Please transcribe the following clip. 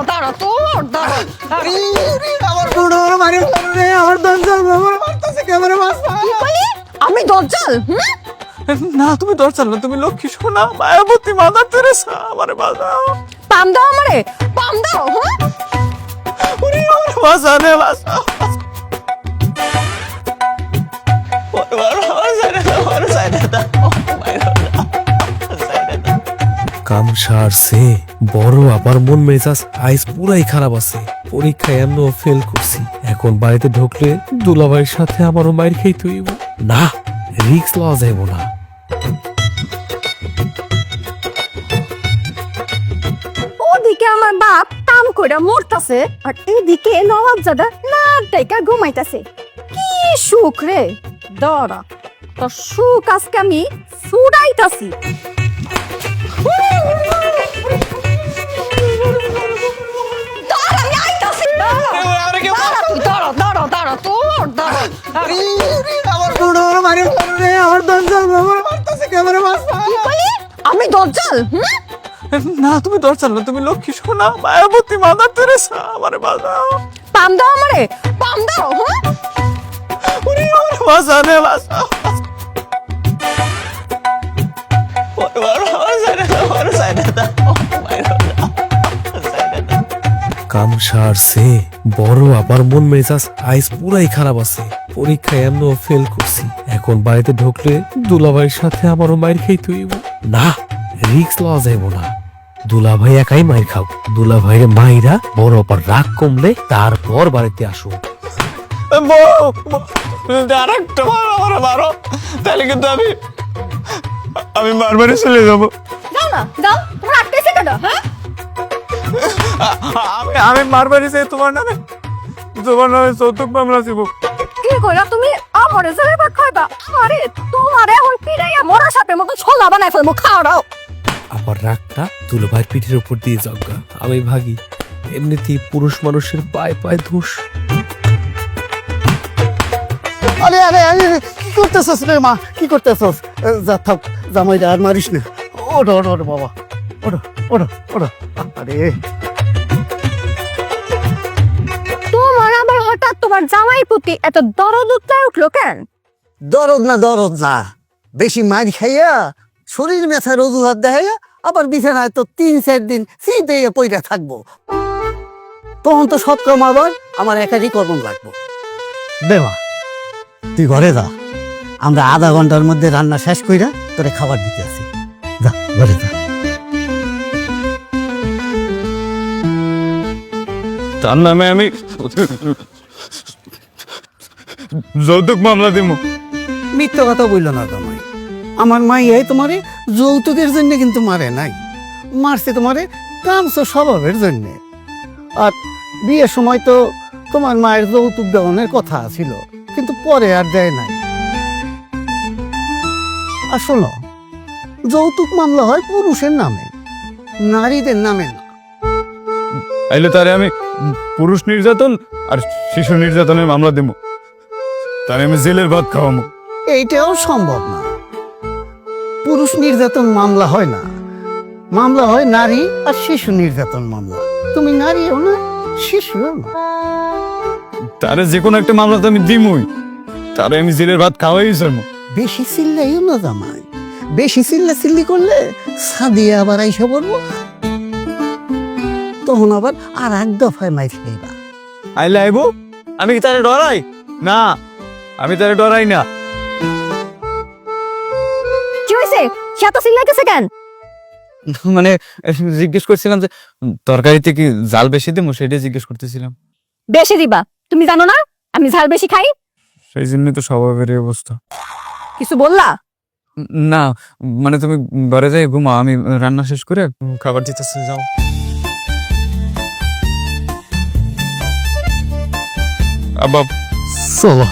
দাঁড়া দাঁড়া তোর দাঁড়া দাঁড়া। আমার বুড়ো মারি রে আমার দঞ্জাল আমার মারতেছে ক্যামেরা আমি দরজাল হুম? না তুমি দরজা না তুমি লক্ষ্মী সোনা মায়াবতী মাদার তেরেসা আমারে বাঁচাও পাম দাও আমারে পাম দাও হ্যাঁ বাজা আমার বাঁচানে বাঁচাও। কাম সারছে বড় আবার মন মেজাজ আইস পুরাই খারাপ আছে। পরীক্ষায় এমনও ফেল করছি। এখন বাড়িতে ঢুকলে দুলাভাইয়ের সাথে আমারও মায়ের খেয়ে তুইব না রিক্স লওয়া যাইব না। ওদিকে আমার বাপ কাম কইরা মরতাছে, আর এদিকে নবাব জাদা না টাইকা ঘুমাইতাছে। কি সুখ রে? দাঁড়া, তোর সুখ আজকে আমি সুড়াইতাছি আমি হুম না তুমি দরজা না তুমি লক্ষ্মী সোনা মায়াবতী মাদার তেরেসা আমারে বাঁচাও। পাম দাও আমারে পাম দাও হ্যাঁ উনি আমার বাঁচানে বাঁচাও। কাম সারছে বড় আবার মন মেজাজ আইস পুরাই খারাপ আছে। পরীক্ষায় এমনও ফেল করছি। এখন বাড়িতে ঢুকলে দুলাভাইয়ের সাথে আমারও মায়ের খেয়ে তুইব না রিক্স লওয়া যাইব না। দুলাভাই একাই মায়ের খাও। দুলাভাইয়ের মাইরা বড় অপার রাগ কমলে তারপর বাড়িতে আসো। আরেকটা মারো মারো। তাহলে কিন্তু আমি আমি বারবারই চলে যাব। দাও না দাও তোমার আটকাইছে কেন হ্যাঁ? আমি আমি মারবারই চাই তোমার নামে তোমার নামে যৌতুক মামলা দিব। কি কইরা তুমি? আমারে জরে ভাত খাইবা? আরে তোমার এখন পিড়াইয়া মরা সাপের মতো ছোলা বানাই ফেলব খাও দাও আবার রাগটা দুলাভাইয়ের পিঠের উপর দিয়ে জগা আমি ভাগি এমনিতেই পুরুষ মানুষের পায়ে পায়ে ধুস। আরে আরে আরে কি করতেছস রে মা? কি করতেছস? যা থাক জামাই আর মারিস না। ওঠো ওঠো বাবা। ওঠো ওঠো ওঠো। আরে। তোমার জামাই প্রতি এত দরদ উতলায় উঠল কেন? দরদ না দরদ না। বেশি মার খাইয়া শরীর ব্যথার অজুহাত দেখাইয়া আবার বিছানায় তো তিন চার দিন সিঁড়িতে পইরা থাকব। তখন তো সব আবার আমার একারই কর্ম লাগবো। দেমা তুই ঘরে যা। আমরা আধা ঘণ্টার মধ্যে রান্না শেষ কইরা তোরে খাবার দিতে আসি। যা ঘরে যা। তার নামে আমি যৌতুক মামলা দিব মিথ্যা কথা বলল না তোমায় আমার মাই এই তোমারে যৌতুকের জন্য কিন্তু মারে নাই। মারছে তোমারে কামসো স্বভাবের জন্যে। আর বিয়ের সময় তো তোমার মায়ের যৌতুক দেওয়ানোর কথা ছিল কিন্তু পরে আর দেয় নাই। আর শোনো যৌতুক মামলা হয় পুরুষের নামে নারীদের নামে না। আইলে তারে আমি পুরুষ নির্যাতন আর শিশু নির্যাতনের মামলা দিব তারে আমি জেলের ভাত খাওয়াবো এইটাও সম্ভব না। পুরুষ নির্যাতন মামলা হয় না। মামলা হয় নারী আর শিশু নির্যাতন মামলা। তুমি নারীও না শিশুও না। তারে যে কোনো একটা মামলা তো আমি দিমই। তারে আমি জেলের ভাত খাওয়াই ছাড়বো বেশি চিল্লাইও না জামাই। বেশি চিল্লা চিল্লি করলে সাদিয়ে আবার আইসা পড়ব। তখন আবার আর এক দফায় মাই খাইবা। আইলে আইবো? আমি কি তারে ডরাই? না আমি তারে ডরাই না। কি হয়েছে সে এত চিল্লাইতেছে কেন? মানে জিজ্ঞেস করছিলাম যে তরকারিতে কি জাল বেশি দেবো সেটাই জিজ্ঞেস করতেছিলাম। বেশি দিবা? তুমি জানো না? আমি ঝাল বেশি খাই? সেই জন্যই তো স্বভাবের এই অবস্থা। কিছু বললা? না মানে তুমি ঘরে যাই ঘুমা আমি রান্না শেষ করে খাবার দিতেছি যাও। আব্বা চলো।